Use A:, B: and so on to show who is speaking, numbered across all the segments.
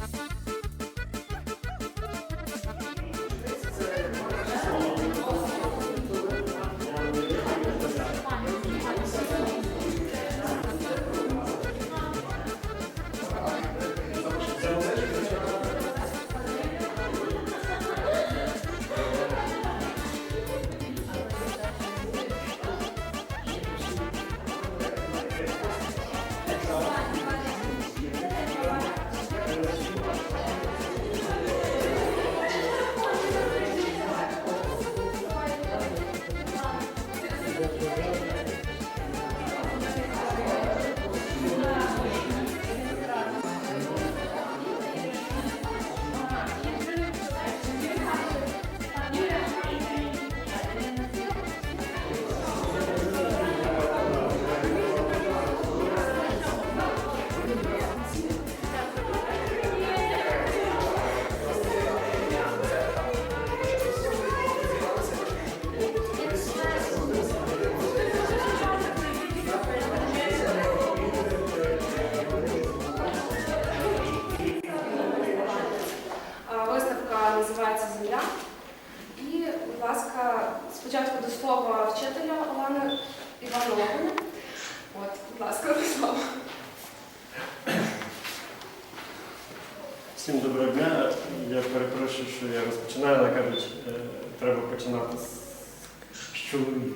A: Thank you.
B: Всім доброго дня. Я перепрошую, що я розпочинаю, але кажуть, е, треба починати з, чоловіка.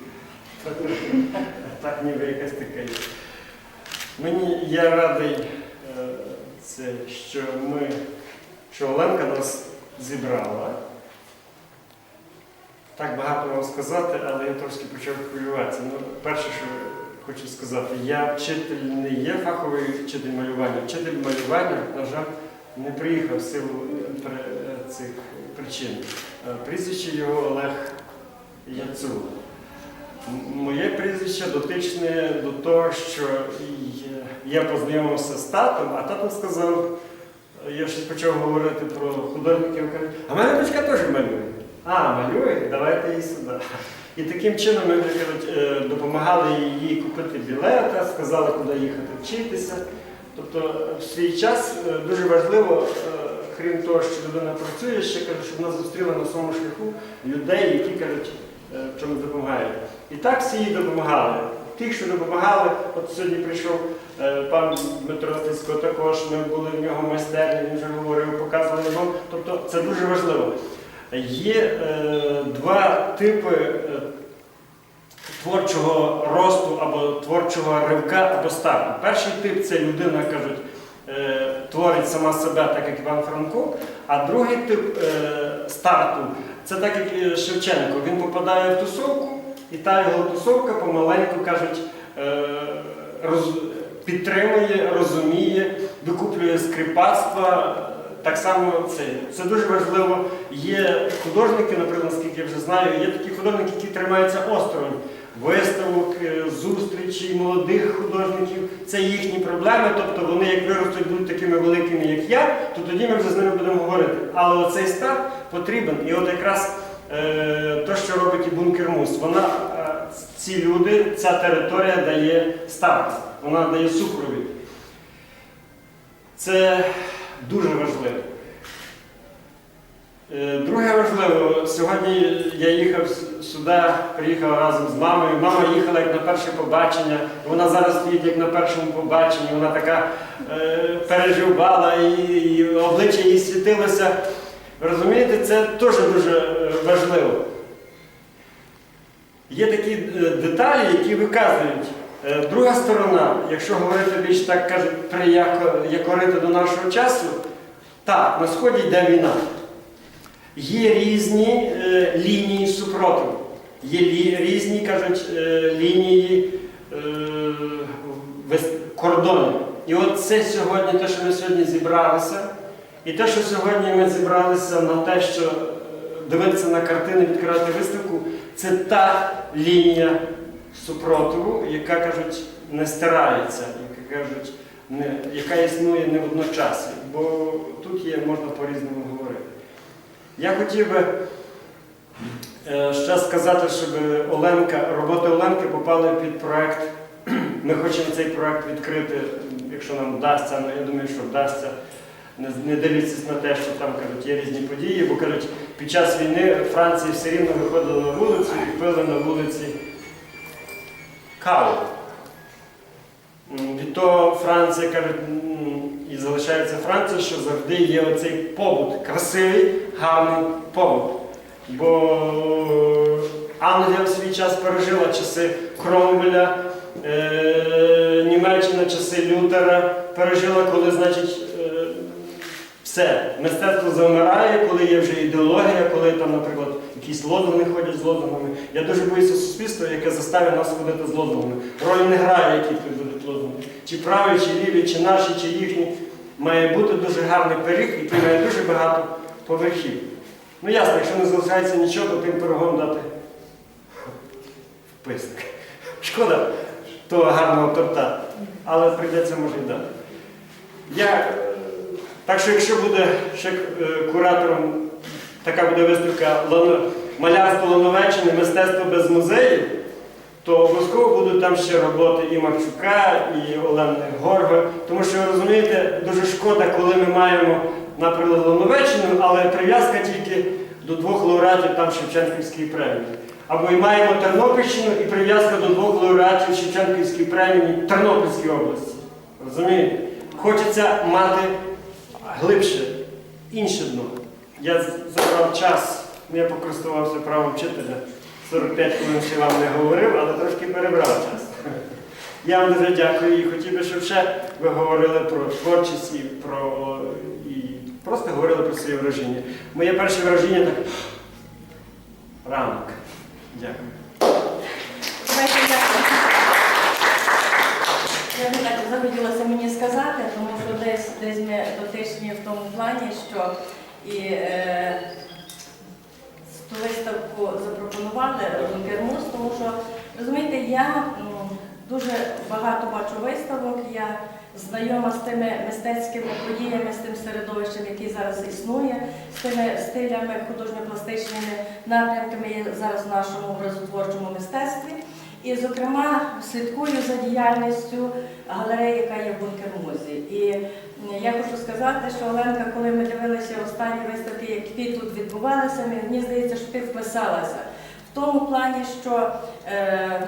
B: Так ніби якась така є. Мені я радий, е, це, що ми, що Оленка нас зібрала. Так багато вам сказати, але я трошки почав хвилюватися. Ну, перше, що хочу сказати, я вчитель не є фаховий вчитель малювання. Вчитель малювання, на жаль, не приїхав в силу е, цих причин. Е, Прізвище його Олег Яцур. М- Моє прізвище дотичне до того, що я- познайомився з татом, а тато сказав, я щось почав говорити про художників, каже, а мене дочка теж малює. А, малює, давайте її сюди. І таким чином ми е, допомагали їй купити білета, сказали, куди їхати вчитися. Тобто в свій час е, дуже важливо, е, крім того, що людина працює, ще кажуть, щоб вона зустріла на своєму шляху людей, які кажуть, е, в чому допомагають. І так всі їй допомагали. Тих, що допомагали, от сьогодні прийшов е, пан Дмитро Стецько, також ми були в нього майстерні, він вже говорив, показували його. Тобто це дуже важливо. Є е, два типи е, творчого росту або творчого ривка або старту. Перший тип це людина, кажуть, е, творить сама себе, так як Іван Франко, а другий тип е, старту це так, як е, Шевченко. Він попадає в тусовку, і та його тусовка помаленьку кажуть. роз- Підтримує, розуміє, викуплює скрипацтва. Так само це. Це дуже важливо. Є художники, наприклад, наскільки я вже знаю, є такі художники, які тримаються осторонь виставок, е, зустрічей молодих художників. Це їхні проблеми. Тобто вони, як виростуть, будуть такими великими, як я, то тоді ми вже з ними будемо говорити. Але оцей старт потрібен. І от якраз е, те, що робить і бункер Мус, вона е, ці люди, ця територія дає старт, вона дає супровід. Це дуже важливо. Е, Друге важливо, сьогодні я їхав сюди, приїхав разом з мамою. Мама їхала як на перше побачення. Вона зараз стоїть як на першому побаченні. Вона така е, переживала і, і обличчя їй світилося. Розумієте, це теж дуже важливо. Є такі е, деталі, які виказують. Е, Друга сторона, якщо говорити більш так кажуть, приякорити до нашого часу, так, на сході йде війна. Є різні е, лінії супротиву, є лі, різні, кажуть, е, лінії е, кордонів. І от це сьогодні, те, що ми сьогодні зібралися, і те, що сьогодні ми зібралися на те, що е, дивитися на картини, відкривати виставку, це та лінія супротиву, яка кажуть, не стирається, яка кажуть, не, яка існує не водночас. Бо тут є, можна по-різному. Я хотів би е, ще сказати, щоб Оленка, роботи Оленки попали під проект. Ми хочемо цей проект відкрити, якщо нам вдасться, але я думаю, що вдасться не, дивлячись на те, що там кажуть, є різні події, бо кажуть, під час війни Франції все рівно виходили на вулицю і пили на вулиці каву. Від того Франція кажуть, залишається Франція, що завжди є оцей побут, красивий, гарний побут. Бо Англія в свій час пережила часи Кромвеля, е, Німеччина часи Лютера пережила, коли, значить, е, все, мистецтво завмирає, коли є вже ідеологія, коли там, наприклад, якісь лозунги ходять з лозунгами. Я дуже боюся суспільства, яке заставить нас ходити з лозунгами. Роль не грає, які тут будуть лозунги. Чи праві, чи ліві, чи наші, чи їхні. Має бути дуже гарний пиріг, який має дуже багато поверхів. Ну ясно, якщо не залишається нічого, то тим пирогом дати вписник. Шкода того гарного торта, але прийдеться може й дати. Я, е, так що якщо буде ще е, куратором, така буде виставка Малярство Лановеччини, мистецтво без музеїв, то обов'язково будуть там ще роботи і Марчука, і Олени Горга. Тому що ви розумієте, дуже шкода, коли ми маємо, наприклад, Лановеччину, але прив'язка тільки до двох лауреатів там Шевченківської премії. Або і маємо Тернопільщину і прив'язка до двох лауреатів Шевченківської премії Тернопільській області. Розумієте? Хочеться мати глибше, інше дно. Я забрав час, я покористувався правом вчителя. 45 хвилин ще вам не говорив, але трошки перебрав час. Я вам дуже дякую і хотів би, щоб ще ви говорили про творчість і про і просто говорили про своє враження. Моє перше враження так ранок. Дякую.
C: Я. Би так захотілося мені сказати, тому що десь, десь ми дотичні в тому плані, що і е, виставку запропонували Кермус, тому що, розумієте, я дуже багато бачу виставок, я знайома з тими мистецькими подіями, з тим середовищем, яке зараз існує, з тими стилями, художньо-пластичними напрямками зараз в нашому образотворчому мистецтві. І, зокрема, слідкую за діяльністю галереї, яка є в Бункермузі. Я хочу сказати, що Оленка, коли ми дивилися останні виставки, які тут відбувалися, мені здається, що ти вписалася. В тому плані, що е,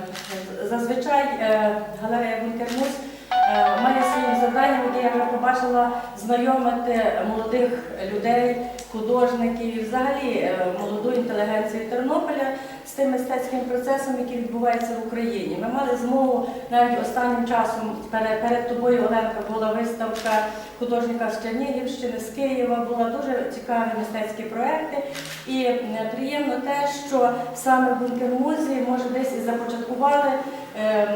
C: зазвичай е, галерея Бункермус е, має своїм завданням, яке я вже побачила, знайомити молодих людей, художників і взагалі е, молоду інтелігенцію Тернополя з тим мистецьким процесом, який відбувається в Україні. Ми мали змогу навіть останнім часом перед, тобою Оленка була виставка художника з Чернігівщини, з Києва. Були дуже цікаві мистецькі проекти. І е, приємно те, що саме в Бункермузі, може, десь і започаткували ем,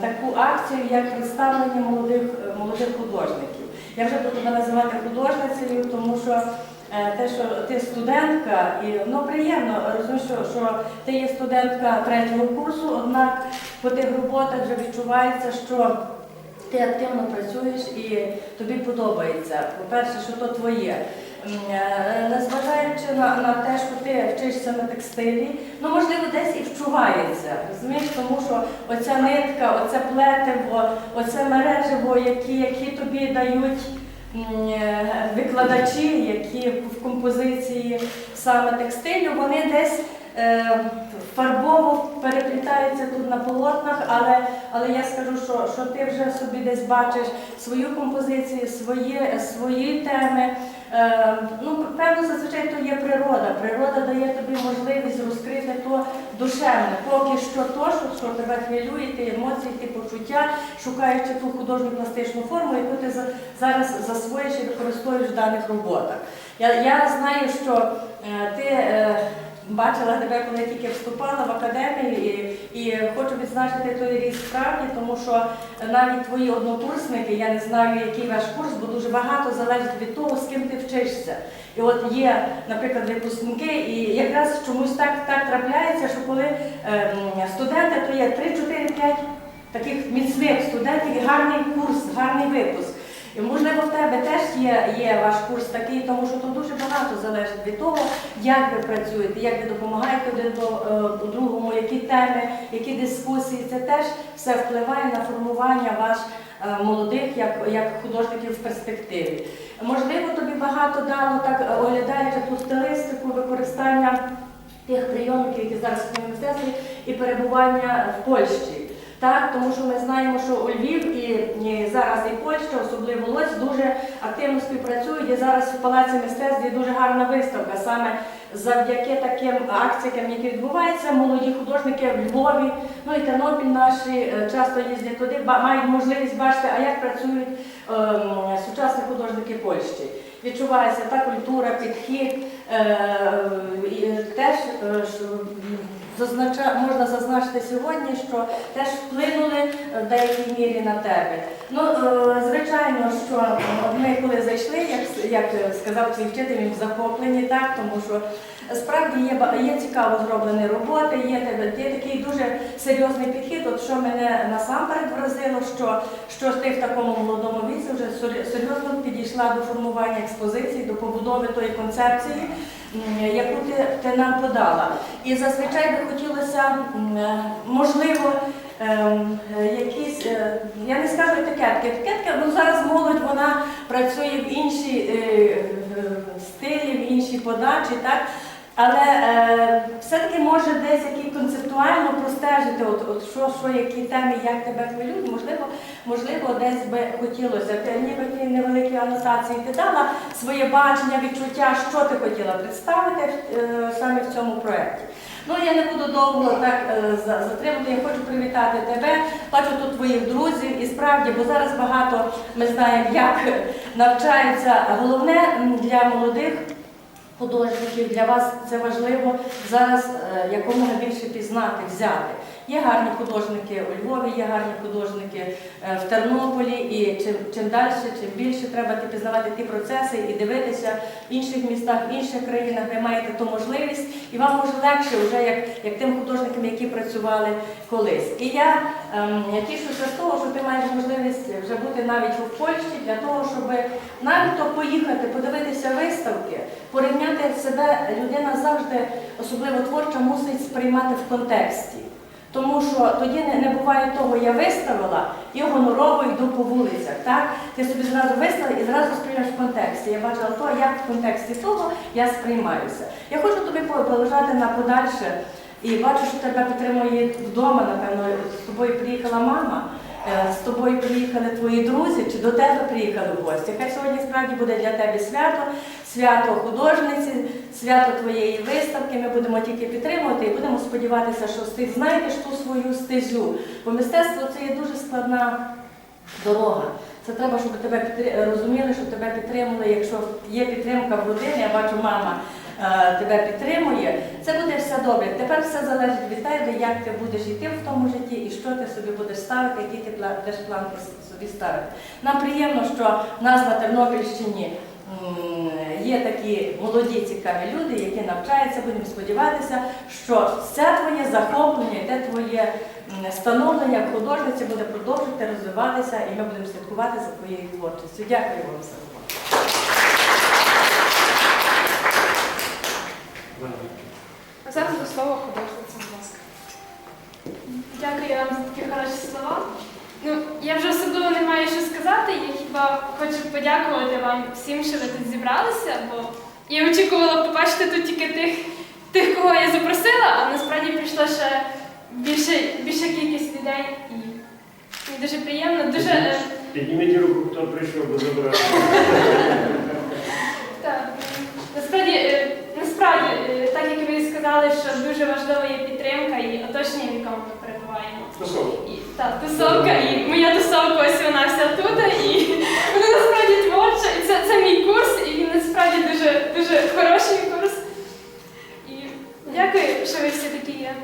C: таку акцію, як представлення молодих, е, молодих художників. Я вже буду називати художницею, тому що те, що ти студентка, і ну приємно розумієш, що, що ти є студентка третього курсу, однак по тих роботах вже відчувається, що ти активно працюєш і тобі подобається. По-перше, що то твоє. Е, Незважаючи на, на те, що ти вчишся на текстилі, ну можливо десь і вчувається. Розумієш, тому що оця нитка, оце плетиво, оце мереживо, які, які тобі дають е, викладачі, які в композиції саме текстилю, вони десь е, фарбово переплітаються тут на полотнах, але, але я скажу, що, що ти вже собі десь бачиш свою композицію, свої, свої теми. Е, ну, певно, зазвичай то є природа. Природа дає тобі можливість розкрити то душевне, поки що то, що, що тебе хвилює, ті емоції, ті почуття, шукаючи ту художню пластичну форму, яку ти зараз засвоїш і використовуєш в даних роботах. Я, я знаю, що е, ти. Бачила тебе, коли тільки вступала в академію, і, і хочу відзначити той ріст справді, тому що навіть твої однокурсники, я не знаю, який ваш курс, бо дуже багато залежить від того, з ким ти вчишся. І от є, наприклад, випускники, і якраз чомусь так, так трапляється, що коли ем, студенти, то є 3, 4, 5 таких міцних студентів і гарний курс, гарний випуск. Можливо в тебе теж є, є ваш курс такий, тому що тут дуже багато залежить від того, як ви працюєте, як ви допомагаєте один до, е, другому, які теми, які дискусії. Це теж все впливає на формування ваш е, молодих як, як художників в перспективі. Можливо, тобі багато дало, так е, оглядаючи ту стилистику використання тих прийомів, які зараз в мистецтві, і перебування в Польщі. Так, тому що ми знаємо, що у Львів і, і зараз і Польща, особливо Лодзь, дуже активно співпрацюють. І зараз в Палаці мистецтв є дуже гарна виставка. Саме завдяки таким акціям, які відбуваються, молоді художники в Львові, ну і Тернопіль наші е, часто їздять туди, мають можливість бачити, а як працюють ем, сучасні художники Польщі. Відчувається та культура, підхід, е, і теж е, зазнача, можна зазначити сьогодні, що теж вплинули в деякій мірі на тебе. Ну, е, звичайно, що е, ми коли зайшли, як, як сказав цей вчитель, захопленні, так, тому що справді є, є цікаво зроблені роботи, є, є такий дуже серйозний підхід. От що мене насамперед вразило, що, що ти в такому молодому віці вже сер- серйозно підійшла до формування експозиції, до побудови тої концепції, яку ти, ти нам подала. І зазвичай би хотілося, е, можливо, ем, якісь, е, я не скажу етикетки. Етикетки, ну зараз молодь вона працює в іншій е, стилі, в іншій подачі, так? Але е, все-таки може десь які концептуально простежити, от, от що, що, які теми, як тебе хвилюють, можливо, можливо, десь би хотілося. Ти ніби ті невеликі анотації ти дала своє бачення, відчуття, що ти хотіла представити е, саме в цьому проєкті. Ну я не буду довго так е, за- затримувати. Я хочу привітати тебе. Бачу тут твоїх друзів. І справді, бо зараз багато ми знаємо, як навчаються. Головне для молодих художників для вас це важливо зараз е, якомога більше пізнати, взяти. Є гарні художники у Львові, є гарні художники е, в Тернополі, і чим, чим далі, чим більше треба ти пізнавати ті процеси і дивитися в інших містах, в інших країнах, ви маєте ту можливість, і вам може легше, вже як, як тим художникам, які працювали колись. І я, ем, тішуся з того, що ти маєш можливість вже бути навіть у Польщі для того, щоб навіть поїхати, подивитися виставки, порівняти себе, людина завжди, особливо творча, мусить сприймати в контексті. Тому що тоді не, не буває того, я виставила я гонорово йду по вулицях. Так? Ти собі зразу виставила і зразу сприймаєш в контексті. Я бачила то, як в контексті того я сприймаюся. Я хочу тобі по- полежати на подальше і бачу, що тебе підтримує вдома, напевно, з тобою приїхала мама. Е, З тобою приїхали твої друзі, чи до тебе приїхали гості. Хай сьогодні справді буде для тебе свято, свято художниці, свято твоєї виставки. Ми будемо тільки підтримувати і будемо сподіватися, що ти знайдеш ту свою стезю. Бо мистецтво це є дуже складна дорога. Це треба, щоб тебе розуміли, щоб тебе підтримали. Якщо є підтримка в родині, я бачу, мама тебе підтримує, це буде все добре. Тепер все залежить від тебе, як ти будеш йти в тому житті і що ти собі будеш ставити, які ти будеш планки собі ставити. Нам приємно, що в нас на Тернопільщині є такі молоді, цікаві люди, які навчаються. Будемо сподіватися, що це твоє захоплення, те твоє становлення художниці буде продовжувати розвиватися, і ми будемо слідкувати за твоєю творчістю. Дякую вам за увагу.
A: А зараз до слова художниця, будь ласка.
D: Дякую вам за такі хороші слова. Ну, я вже особливо не маю що сказати. Я хіба хочу подякувати вам всім, що ви тут зібралися, бо я очікувала побачити тут тільки тих, тих, кого я запросила, а насправді прийшла ще більше, більша кількість людей. І мені дуже приємно, дуже. е,
B: Підніміть руку, хто прийшов до забрати.
D: Так, насправді, е, насправді, е, так як ви сказали, що дуже важлива є підтримка і оточення, в якому ми Так, тусовка, і моя тусовка, ось вона вся тут, і вона насправді творча, і це, це мій курс, і він насправді дуже, дуже хороший курс. І дякую, що ви всі такі є.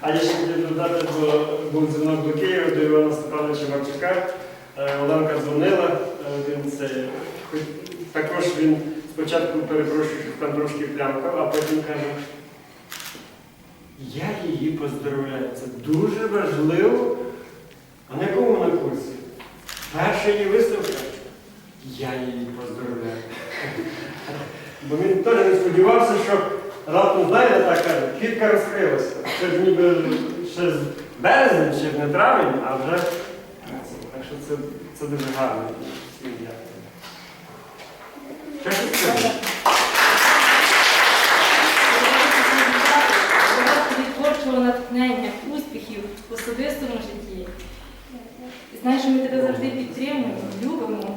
B: А я ще хотів додати, бо був дзвінок до Києва, до Івана Степановича Марчука. Е, Оленка дзвонила, е, він це, також він спочатку перепрошую, що там трошки плямкав, а потім каже, я її поздравляю. Це дуже важливо. А на якому вона курсі? Перша її виставка. Я її поздравляю. Бо він теж не сподівався, що раптом, знаєте, так каже, квітка розкрилася. Це ж ніби ще з березня, ще не травень, а вже. Так що це, це дуже гарно. Всім дякую.
E: Тобі творчого натхнення, успіхів в особистому житті. І знаєш, що ми тебе завжди підтримуємо, любимо,